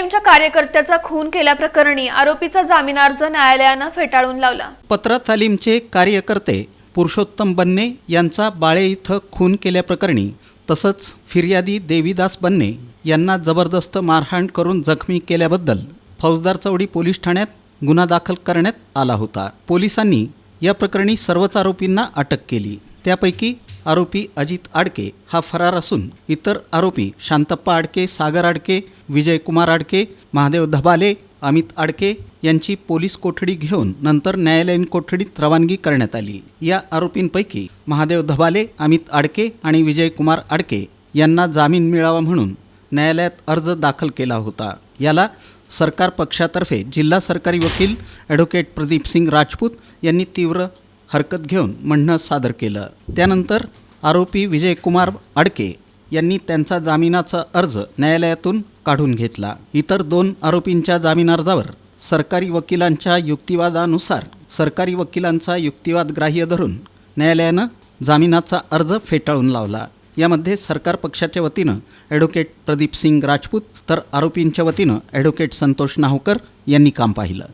एमच्या कार्यकर्त्याचा खून केल्याप्रकरणी आरोपीचा जामीन अर्ज न्यायालयानं फेटाळून लावला. पत्र तालीमचे कार्यकर्ते पुरुषोत्तम बन्ने यांचा बाळे इथं खून केल्याप्रकरणी तसंच फिर्यादी देवीदास बन्ने यांना जबरदस्त मारहाण करून जखमी केल्याबद्दल फौजदार चौडी पोलीस ठाण्यात गुन्हा दाखल करण्यात आला होता. पोलिसांनी या प्रकरणी सर्वच आरोपींना अटक केली. त्यापैकी आरोपी अजित आडके हा फरार असून इतर आरोपी शांतप्पा आडके सागर आडके विजयकुमार आडके महादेव धबाले अमित आडके यांची पोलीस कोठडी घेऊन नंतर न्यायालयीन कोठडीत रवानगी करण्यात आली. या आरोपींपैकी महादेव धबाले अमित आडके आणि विजयकुमार आडके यांना जामीन मिळावा म्हणून न्यायालयात अर्ज दाखल केला होता. याला सरकार पक्षातर्फे जिल्हा सरकारी वकील ॲडव्होकेट प्रदीप सिंग राजपूत यांनी तीव्र हरकत घेऊन म्हणणं सादर केलं. त्यानंतर आरोपी विजयकुमार अडके यांनी त्यांचा जामिनाचा अर्ज न्यायालयातून काढून घेतला. इतर दोन आरोपींच्या जामीन अर्जावर सरकारी वकिलांच्या युक्तिवादानुसार सरकारी वकिलांचा युक्तिवाद ग्राह्य धरून न्यायालयानं जामिनाचा अर्ज फेटाळून लावला. यामध्ये सरकार पक्षाच्या वतीनं ॲडव्होकेट प्रदीप सिंग राजपूत तर आरोपींच्या वतीनं ॲडव्होकेट संतोष नाहोकर यांनी काम पाहिलं.